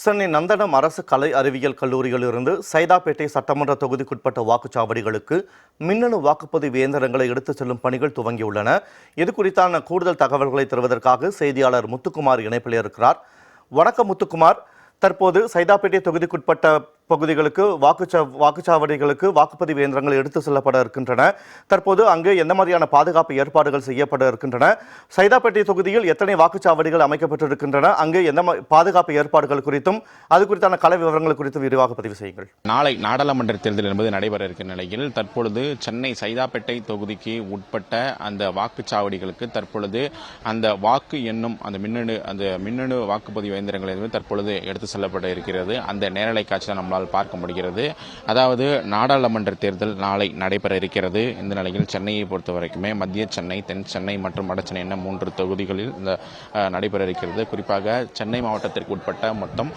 சென்னை நந்தனம் அரசு கலை அறிவியல் கல்லூரியிலிருந்து சைதாப்பேட்டை சட்டமன்ற தொகுதிக்குட்பட்ட வாக்குச்சாவடிகளுக்கு மின்னணு வாக்குப்பதிவு இயந்திரங்களை எடுத்துச் செல்லும் பணிகள் துவங்கியுள்ளன. இது குறித்தான கூடுதல் தகவல்களை தருவதற்காக செய்தியாளர் முத்துக்குமார் இணைப்பில் இருக்கிறார். வணக்கம் முத்துக்குமார். தற்போது சைதாப்பேட்டை தொகுதிக்குட்பட்ட பகுதிகளுக்கு வாக்குச்சா வாக்குச்சாவடிகளுக்கு வாக்குப்பதிவு இயந்திரங்கள் எடுத்து செல்லப்பட இருக்கின்றன. தற்போது அங்கு எந்த மாதிரியான பாதுகாப்பு ஏற்பாடுகள் செய்யப்பட இருக்கின்றன? சைதாப்பேட்டை தொகுதியில் எத்தனை வாக்குச்சாவடிகள் அமைக்கப்பட்டிருக்கின்றன? அங்கு எந்த பாதுகாப்பு ஏற்பாடுகள் குறித்தும் அது குறித்தான கள விவரங்கள் குறித்தும் விரிவாக பதிவு செய்யுங்கள். நாளை நாடாளுமன்ற தேர்தல் என்பது நடைபெற இருக்கிற நிலையில் தற்பொழுது சென்னை சைதாப்பேட்டை தொகுதிக்கு உட்பட்ட அந்த வாக்குச்சாவடிகளுக்கு தற்பொழுது அந்த வாக்கு எண்ணும் அந்த மின்னணு அந்த மின்னணு வாக்குப்பதிவு இயந்திரங்கள் தற்பொழுது எடுத்து செல்லப்பட இருக்கிறது. அந்த நேரலை காட்சி நம்மளால் பார்க்க முடிகிறது. அதாவது நாடாளுமன்ற தேர்தல் நாளை நடைபெற இருக்கிறது. இந்த நிலையில் சென்னையை பொறுத்த வரைக்குமே மத்திய சென்னை தென் சென்னை மற்றும் வட சென்னை என மூன்று தொகுதிகளில் இந்த நடைபெற இருக்கிறது. குறிப்பாக சென்னை மாவட்டத்திற்கு உட்பட்ட மொத்தம்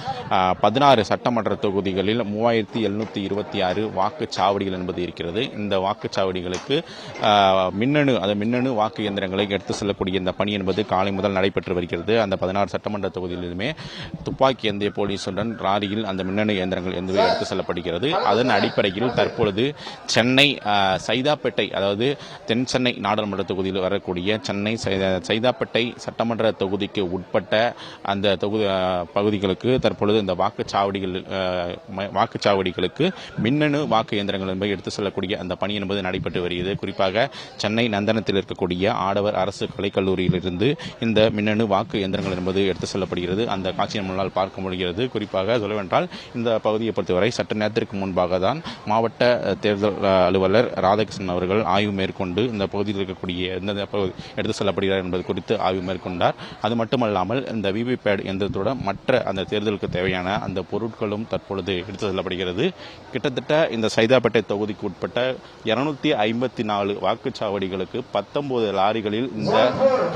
பதினாறு சட்டமன்ற தொகுதிகளில் மூவாயிரத்தி எழுநூற்றி இருபத்தி ஆறு வாக்குச்சாவடிகள் என்பது இருக்கிறது. இந்த வாக்குச்சாவடிகளுக்கு மின்னணு அந்த மின்னணு வாக்கு இயந்திரங்களை எடுத்து செல்லக்கூடிய இந்த பணி என்பது காலை முதல் நடைபெற்று வருகிறது. அந்த பதினாறு சட்டமன்ற தொகுதியிலுமே துப்பாக்கி ஏந்திய போலீசுடன் ராரியில் அந்த மின்னணு இயந்திரங்கள் என்பது எடுத்து செல்லப்படுகிறது. அதன் அடிப்படையில் தற்பொழுது சென்னை சைதாப்பேட்டை அதாவது தென் சென்னை நாடாளுமன்ற தொகுதியில் வரக்கூடிய சென்னை சைதா- சைதாப்பேட்டை சட்டமன்ற தொகுதிக்கு உட்பட்ட அந்த தொகுதி பகுதிகளுக்கு தற்பொழுது இந்த வாக்குச்சாவடிகள் வாக்குச்சாவடிகளுக்கு மின்னணு வாக்கு இயந்திரங்கள் என்பதை எடுத்து செல்லக்கூடிய அந்த பணி என்பது நடைபெற்று வருகிறது. குறிப்பாக சென்னை நந்தனத்தில் இருக்கக்கூடிய ஆடவர் அரசு கலைக்கல்லூரியிலிருந்து இந்த மின்னணு வாக்கு இயந்திரங்கள் என்பது எடுத்து செல்லப்படுகிறது. அந்த காட்சியின் முன்னால் பார்க்க முடிகிறது. குறிப்பாக சொல்லவென்றால் இந்த பகுதியை பொறுத்தவரை சற்று நேரத்திற்கு முன்பாக தான் மாவட்ட தேர்தல் அலுவலர் ராதாகிருஷ்ணன் அவர்கள் ஆய்வு மேற்கொண்டு இந்த பகுதியில் இருக்கக்கூடிய எந்தெந்த எடுத்து செல்லப்படுகிறார் என்பது குறித்து ஆய்வு மேற்கொண்டார். அது மட்டுமல்லாமல் இந்த விவிபேட் எந்திரத்தோட மற்ற அந்த தேர்தலுக்கு தேவையான அந்த பொருட்களும் தற்பொழுது எடுத்து செல்லப்படுகிறது. கிட்டத்தட்ட இந்த சைதாப்பேட்டை தொகுதிக்கு உட்பட்ட இருநூத்தி ஐம்பத்தி நாலு வாக்குச்சாவடிகளுக்கு பத்தொன்பது லாரிகளில் இந்த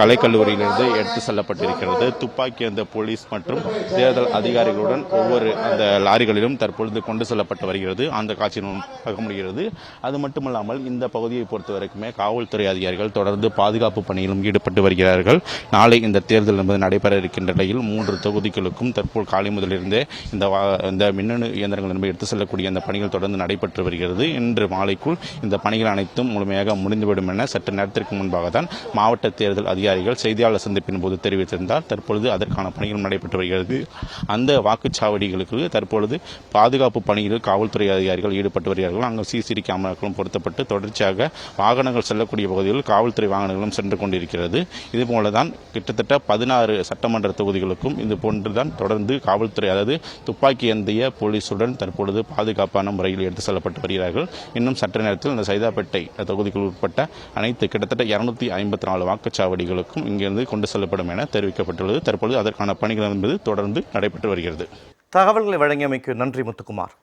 கலைக்கல்லூரியிலிருந்து எடுத்து செல்லப்பட்டிருக்கிறது. துப்பாக்கி அந்த போலீஸ் மற்றும் தேர்தல் அதிகாரிகளுடன் ஒவ்வொரு அந்த லாரிகளிலும் தற்போது தற்பொழுது கொண்டு செல்லப்பட்டு வருகிறது. அந்த காட்சியினும் பார்க்க முடிகிறது. அது மட்டுமல்லாமல் இந்த பகுதியை பொறுத்த வரைக்குமே காவல்துறை அதிகாரிகள் தொடர்ந்து பாதுகாப்பு பணியிலும் ஈடுபட்டு வருகிறார்கள். நாளை இந்த தேர்தல் என்பது நடைபெற இருக்கின்ற நிலையில் மூன்று தொகுதிகளுக்கும் தற்போது காலை முதலிருந்தே இந்த வா- இந்த மின்னணு இயந்திரங்கள் என்பதை எடுத்து செல்லக்கூடிய அந்த பணிகள் தொடர்ந்து நடைபெற்று வருகிறது. இன்று மாலைக்குள் இந்த பணிகள் அனைத்தும் முழுமையாக முடிந்துவிடும் என சற்று நேரத்திற்கு முன்பாக தான் மாவட்ட தேர்தல் அதிகாரிகள் செய்தியாளர் சந்திப்பின் போது தெரிவித்திருந்தார். தற்பொழுது அதற்கான பணிகள் நடைபெற்று வருகிறது. அந்த வாக்குச்சாவடிகளுக்கு தற்பொழுது பா பாதுகாப்பு பணியில் காவல்துறை அதிகாரிகள் ஈடுபட்டு வருகிறார்கள். அங்கு சிசிடி கேமராக்களும் பொருத்தப்பட்டு தொடர்ச்சியாக வாகனங்கள் செல்லக்கூடிய பகுதியில் காவல்துறை வாகனங்களும் சென்று கொண்டிருக்கிறது. இதுபோல தான் கிட்டத்தட்ட பதினாறு சட்டமன்ற தொகுதிகளுக்கும் இது போன்றுதான் தொடர்ந்து காவல்துறை அதாவது துப்பாக்கி ஏந்திய போலீசுடன் தற்பொழுது பாதுகாப்பான முறையில் எடுத்து செல்லப்பட்டு வருகிறார்கள். இன்னும் சற்று நேரத்தில் இந்த சைதாப்பேட்டை தொகுதிக்குள் உட்பட்ட அனைத்து கிட்டத்தட்ட இருநூத்தி ஐம்பத்தி நாலு வாக்குச்சாவடிகளுக்கும் இங்கிருந்து கொண்டு செல்லப்படும் என தெரிவிக்கப்பட்டுள்ளது. தற்பொழுது அதற்கான பணிகள் என்பது தொடர்ந்து நடைபெற்று வருகிறது. தகவல்களை வழங்கியமைக்கு நன்றி முத்துக்குமார்.